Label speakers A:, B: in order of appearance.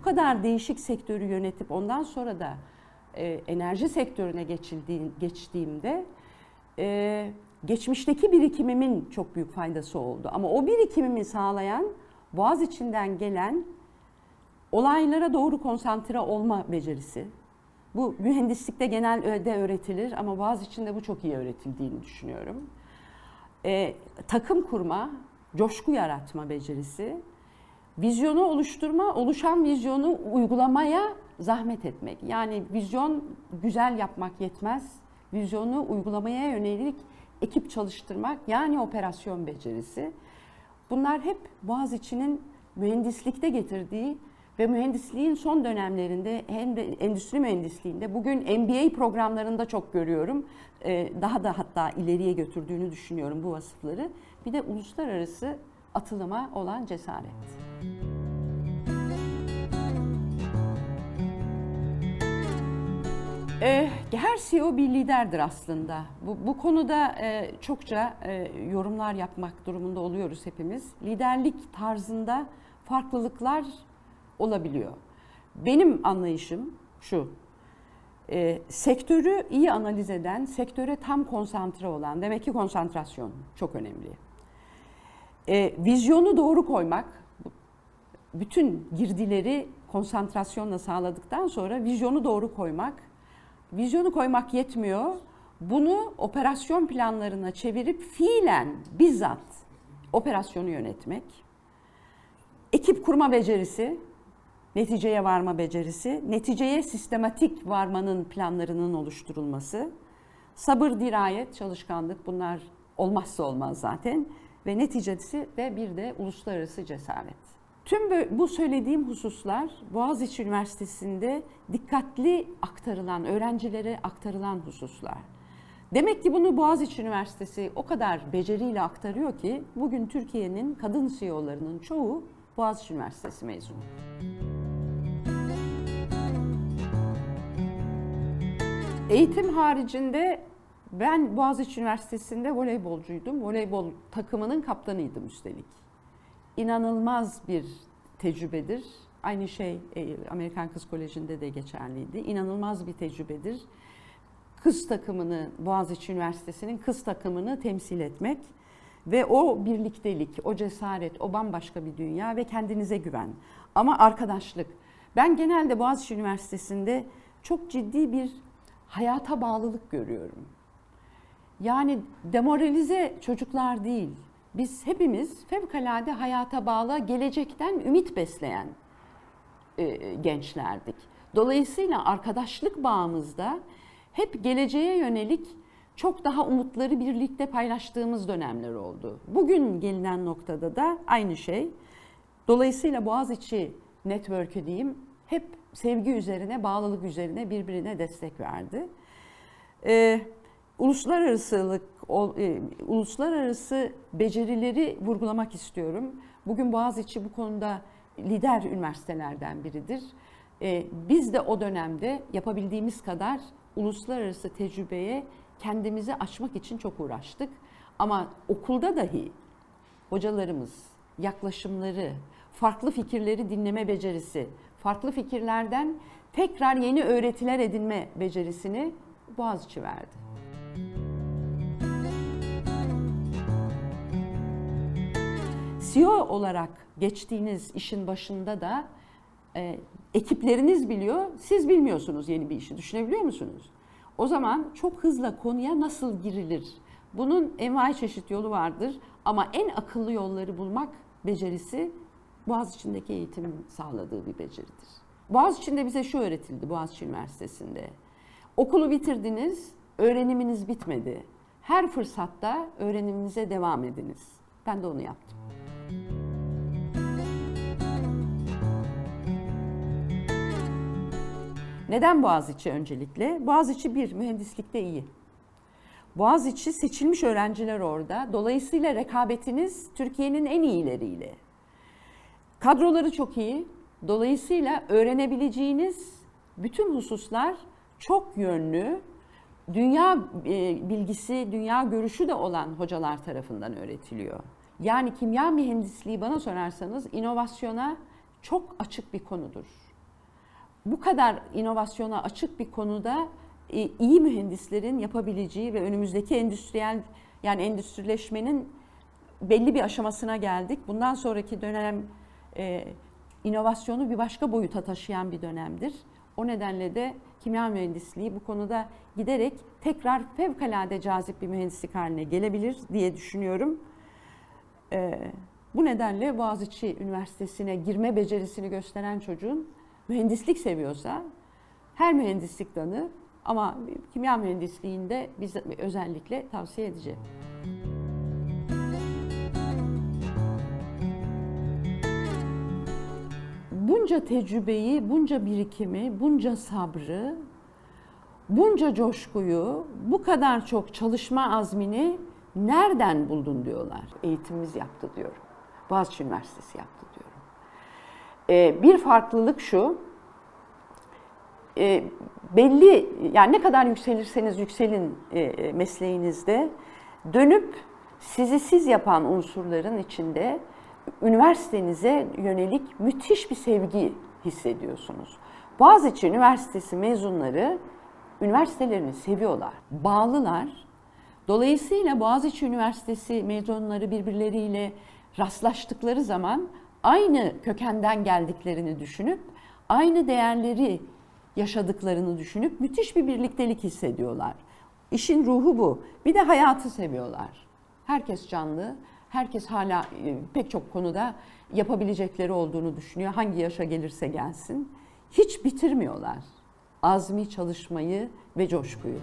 A: bu kadar değişik sektörü yönetip ondan sonra da e, enerji sektörüne geçildiğim, geçtiğimde e, geçmişteki birikimimin çok büyük faydası oldu. Ama o birikimimi sağlayan Boğaz içinden gelen olaylara doğru konsantre olma becerisi. Bu mühendislikte genelde öğretilir ama Boğaz içinde bu çok iyi öğretildiğini düşünüyorum. E, takım kurma, coşku yaratma becerisi, vizyonu oluşturma, oluşan vizyonu uygulamaya zahmet etmek. Yani vizyon güzel yapmak yetmez. Vizyonu uygulamaya yönelik ekip çalıştırmak yani operasyon becerisi. Bunlar hep Boğaziçi'nin mühendislikte getirdiği ve mühendisliğin son dönemlerinde hem de endüstri mühendisliğinde bugün MBA programlarında çok görüyorum. Ee, Daha da hatta ileriye götürdüğünü düşünüyorum bu vasıfları. Bir de uluslararası atılıma olan cesaret. Ee, her CEO bir liderdir aslında. Bu, bu konuda e, çokça e, yorumlar yapmak durumunda oluyoruz hepimiz. Liderlik tarzında farklılıklar olabiliyor. Benim anlayışım şu. E, sektörü iyi analiz eden, sektöre tam konsantre olan, demek ki konsantrasyon çok önemli. E, vizyonu doğru koymak, bütün girdileri konsantrasyonla sağladıktan sonra vizyonu doğru koymak, vizyonu koymak yetmiyor. Bunu operasyon planlarına çevirip fiilen bizzat operasyonu yönetmek. Ekip kurma becerisi, neticeye varma becerisi, neticeye sistematik varmanın planlarının oluşturulması, sabır, dirayet, çalışkanlık bunlar olmazsa olmaz zaten ve neticesi de bir de uluslararası cesaret. Tüm bu söylediğim hususlar Boğaziçi Üniversitesi'nde dikkatli aktarılan, öğrencilere aktarılan hususlar. Demek ki bunu Boğaziçi Üniversitesi o kadar beceriyle aktarıyor ki bugün Türkiye'nin kadın CEO'larının çoğu Boğaziçi Üniversitesi mezunu. Eğitim haricinde ben Boğaziçi Üniversitesi'nde voleybolcuydum. Voleybol takımının kaptanıydım üstelik. İnanılmaz bir tecrübedir. Aynı şey e, Amerikan Kız Koleji'nde de geçerliydi. İnanılmaz bir tecrübedir. Kız takımını, Boğaziçi Üniversitesi'nin kız takımını temsil etmek ve o birliktelik, o cesaret, o bambaşka bir dünya ve kendinize güven. Ama arkadaşlık. Ben genelde Boğaziçi Üniversitesi'nde çok ciddi bir hayata bağlılık görüyorum. Yani demoralize çocuklar değil. Biz hepimiz fevkalade hayata bağlı, gelecekten ümit besleyen e, gençlerdik. Dolayısıyla arkadaşlık bağımızda hep geleceğe yönelik çok daha umutları birlikte paylaştığımız dönemler oldu. Bugün gelinen noktada da aynı şey. Dolayısıyla Boğaziçi Network'ü diyeyim hep sevgi üzerine, bağlılık üzerine birbirine destek verdi. Ee, uluslararasılık, e, uluslararası becerileri vurgulamak istiyorum. Bugün Boğaziçi bu konuda lider üniversitelerden biridir. Ee, biz de o dönemde yapabildiğimiz kadar uluslararası tecrübeye kendimizi açmak için çok uğraştık. Ama okulda dahi hocalarımız, yaklaşımları, farklı fikirleri dinleme becerisi, farklı fikirlerden tekrar yeni öğretiler edinme becerisini Boğaziçi verdi. CEO olarak geçtiğiniz işin başında da e, ekipleriniz biliyor, siz bilmiyorsunuz yeni bir işi. Düşünebiliyor musunuz? O zaman çok hızla konuya nasıl girilir? Bunun envai çeşit yolu vardır ama en akıllı yolları bulmak becerisi Boğaziçi'ndeki eğitimin sağladığı bir beceridir. Boğaziçi'nde bize şu öğretildi Boğaziçi Üniversitesi'nde. Okulu bitirdiniz, öğreniminiz bitmedi. Her fırsatta öğreniminize devam ediniz. Ben de onu yaptım. Neden Boğaziçi öncelikle? Boğaziçi bir, mühendislikte iyi. Boğaziçi seçilmiş öğrenciler orada. Dolayısıyla rekabetiniz Türkiye'nin en iyileriyle. Kadroları çok iyi. Dolayısıyla öğrenebileceğiniz bütün hususlar çok yönlü, dünya e, bilgisi, dünya görüşü de olan hocalar tarafından öğretiliyor. Yani kimya mühendisliği bana sorarsanız inovasyona çok açık bir konudur. Bu kadar inovasyona açık bir konuda e, iyi mühendislerin yapabileceği ve önümüzdeki endüstriyel yani endüstrileşmenin belli bir aşamasına geldik. Bundan sonraki dönem e, inovasyonu bir başka boyuta taşıyan bir dönemdir. O nedenle de kimya mühendisliği bu konuda giderek tekrar fevkalade cazip bir mühendislik haline gelebilir diye düşünüyorum. E, bu nedenle Boğaziçi Üniversitesi'ne girme becerisini gösteren çocuğun mühendislik seviyorsa her mühendislik dalı ama kimya mühendisliğinde biz özellikle tavsiye edeceğim. Bunca tecrübeyi, bunca birikimi, bunca sabrı, bunca coşkuyu, bu kadar çok çalışma azmini nereden buldun diyorlar. Eğitimimiz yaptı diyorum. Boğaziçi Üniversitesi yaptı Ee, bir farklılık şu, e, belli yani ne kadar yükselirseniz yükselin e, mesleğinizde dönüp sizi siz yapan unsurların içinde üniversitenize yönelik müthiş bir sevgi hissediyorsunuz. Boğaziçi Üniversitesi mezunları üniversitelerini seviyorlar, bağlılar. Dolayısıyla Boğaziçi Üniversitesi mezunları birbirleriyle rastlaştıkları zaman aynı kökenden geldiklerini düşünüp aynı değerleri yaşadıklarını düşünüp müthiş bir birliktelik hissediyorlar. İşin ruhu bu. Bir de hayatı seviyorlar. Herkes canlı, herkes hala e, pek çok konuda yapabilecekleri olduğunu düşünüyor. Hangi yaşa gelirse gelsin. Hiç bitirmiyorlar azmi çalışmayı ve coşkuyu.